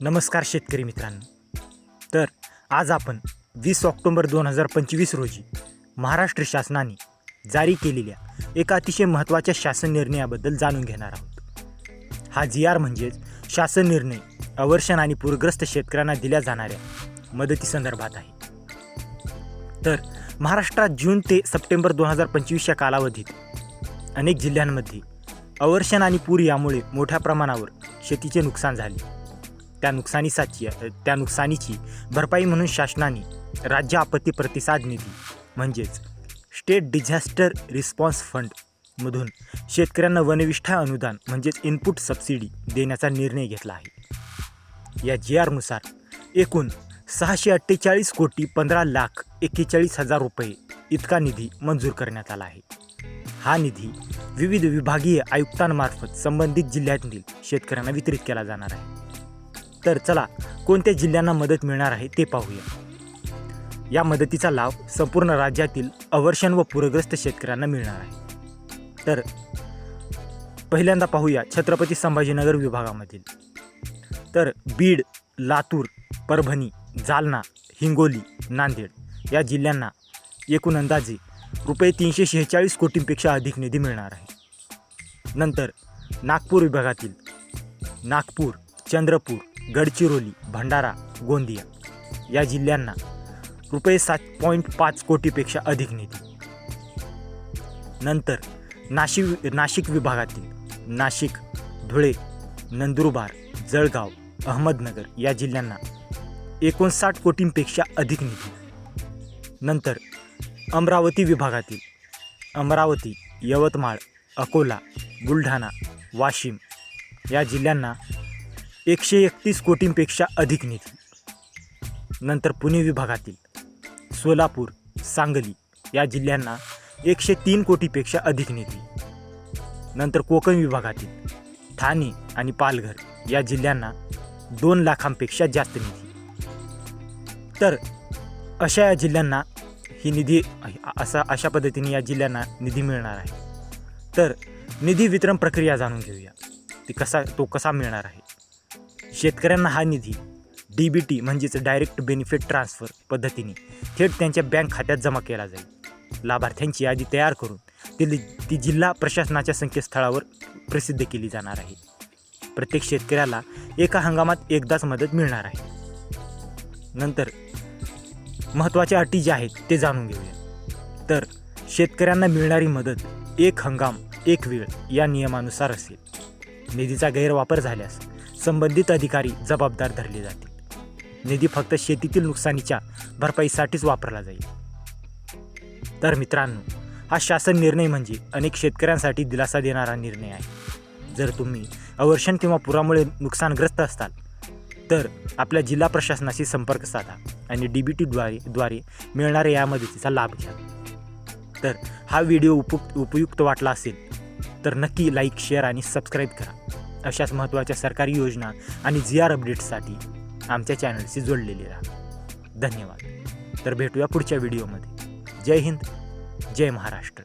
नमस्कार शेतकरी मित्रांनो. तर आज आपण वीस ऑक्टोंबर दोन हजार पंचवीस रोजी महाराष्ट्र शासनाने जारी केलेल्या एका अतिशय महत्त्वाच्या शासन निर्णयाबद्दल जाणून घेणार आहोत. हा जी आर म्हणजेच शासन निर्णय अवर्षण आणि पूरग्रस्त शेतकऱ्यांना दिल्या जाणाऱ्या मदतीसंदर्भात आहे. तर महाराष्ट्रात जून ते सप्टेंबर दोन हजार पंचवीसच्या कालावधीत अनेक जिल्ह्यांमध्ये अवर्षण आणि पूर यामुळे मोठ्या प्रमाणावर शेतीचे नुकसान झाले. त्या नुकसानीसाठी त्या नुकसानीची भरपाई म्हणून शासनाने राज्य आपत्ती प्रतिसाद निधी म्हणजेच स्टेट डिझास्टर रिस्पॉन्स फंडमधून शेतकऱ्यांना वनविष्ठा अनुदान म्हणजेच इनपुट सबसिडी देण्याचा निर्णय घेतला आहे. या जी आरनुसार एकूण सहाशे अठ्ठेचाळीस कोटी पंधरा लाख एक्केचाळीस हजार रुपये इतका निधी मंजूर करण्यात आला आहे. हा निधी विविध विभागीय आयुक्तांमार्फत संबंधित जिल्ह्यातील शेतकऱ्यांना वितरित केला जाणार आहे. तर चला कोणत्या जिल्ह्यांना मदत मिळणार आहे ते पाहूया. या मदतीचा लाभ संपूर्ण राज्यातील अवर्षण व पूरग्रस्त शेतकऱ्यांना मिळणार आहे. तर पहिल्यांदा पाहूया छत्रपती संभाजीनगर विभागामधील. तर बीड लातूर परभणी जालना हिंगोली नांदेड या जिल्ह्यांना एकूण अंदाजे रुपये तीनशे शेहेचाळीस कोटींपेक्षा अधिक निधी मिळणार आहे. नंतर नागपूर विभागातील नागपूर चंद्रपूर गडचिरोली भंडारा गोंदिया या जिल्ह्यांना रुपये सात पॉईंट पाच कोटीपेक्षा अधिक निधी. नंतर नाशिक नाशिक विभागातील नाशिक धुळे नंदुरबार जळगाव अहमदनगर या जिल्ह्यांना एकोणसाठ कोटींपेक्षा अधिक निधी. नंतर अमरावती विभागातील अमरावती यवतमाळ अकोला बुलढाणा वाशिम या जिल्ह्यांना एकशे एकतीस कोटींपेक्षा अधिक निधी. नंतर पुणे विभागातील सोलापूर सांगली या जिल्ह्यांना एकशे तीन कोटीपेक्षा अधिक निधी. नंतर कोकण विभागातील ठाणे आणि पालघर या जिल्ह्यांना दोन लाखांपेक्षा जास्त निधी. तर अशा या जिल्ह्यांना ही निधी असा अशा पद्धतीने या जिल्ह्यांना निधी मिळणार आहे. तर निधी वितरण प्रक्रिया जाणून घेऊया. ती कसा तो कसा मिळणार आहे? शेतकऱ्यांना हा निधी डी बी टी म्हणजेच डायरेक्ट बेनिफिट ट्रान्सफर पद्धतीने थेट त्यांच्या बँक खात्यात जमा केला जाईल. लाभार्थ्यांची यादी तयार करून ती ती जिल्हा प्रशासनाच्या संकेतस्थळावर प्रसिद्ध केली जाणार आहे. प्रत्येक शेतकऱ्याला एका हंगामात एकदाच मदत मिळणार आहे. नंतर महत्त्वाच्या अटी ज्या आहेत ते जाणून घेऊया. तर शेतकऱ्यांना मिळणारी मदत एक हंगाम एक वेळ या नियमानुसार असेल. निधीचा गैरवापर झाल्यास संबंधित अधिकारी जबाबदार धरले जातील. निधी फक्त शेतीतील नुकसानीच्या भरपाईसाठीच वापरला जाईल. तर मित्रांनो हा शासन निर्णय म्हणजे अनेक शेतकऱ्यांसाठी दिलासा देणारा निर्णय आहे. जर तुम्ही अवर्षण किंवा पुरामुळे नुकसानग्रस्त असाल तर आपल्या जिल्हा प्रशासनाशी संपर्क साधा आणि डी बी टीद्वारे द्वारे मिळणाऱ्या या मदतीचा लाभ घ्या. तर हा व्हिडिओ उप उपयुक्त वाटला असेल तर नक्की लाईक शेअर आणि सबस्क्राईब करा. अशाच महत्त्वाच्या सरकारी योजना आणि जी आर अपडेट्ससाठी आमच्या चॅनलशी जोडलेले राहा. धन्यवाद. तर भेटूया पुढच्या व्हिडिओमध्ये जय हिंद. जय महाराष्ट्र.